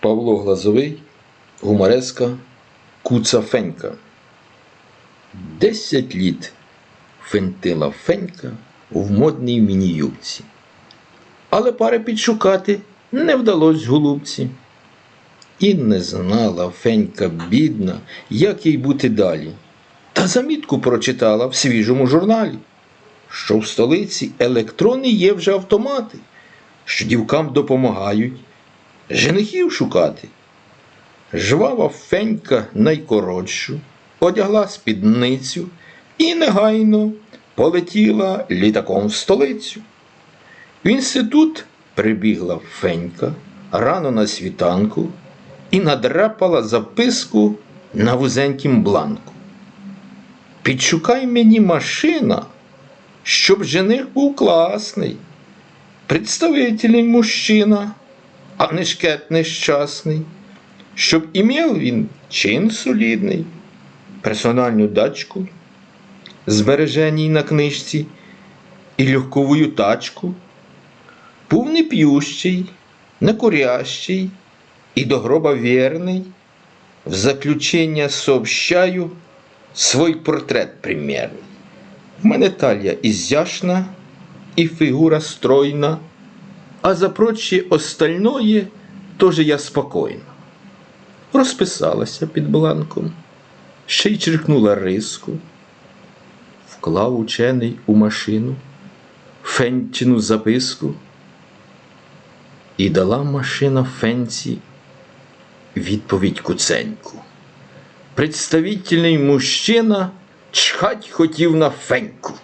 Павло Глазовий, гумореска Куца Фенька. Десять літ фентила Фенька в модній міні-юбці. Але пари підшукати не вдалось голубці. І не знала Фенька бідна, як їй бути далі. Та замітку прочитала в свіжому журналі, що в столиці електронні є вже автомати, що дівкам допомагають женихів шукати. Жвава Фенька найкоротшу, одягла спідницю і негайно полетіла літаком в столицю. В інститут прибігла Фенька рано на світанку і надрапала записку на вузенькім бланку. Підшукай мені машина, щоб жених був класний, представительний мужчина, а не шкет нещасний, щоб імів він чин солідний, персональну дачку, збереженій на книжці і легковую тачку, був не п'ющий, не курящий і до гроба вірний, в заключення сообщаю свой портрет примерний. В мене талія ізящна і фігура стройна, а за прочі остальное тоже я спокійна. Розписалася під бланком, ще й черкнула риску, вклав учений у машину фенчину записку, і дала машина фенці відповідь куценьку. Представительний мужчина чхать хотів на феньку.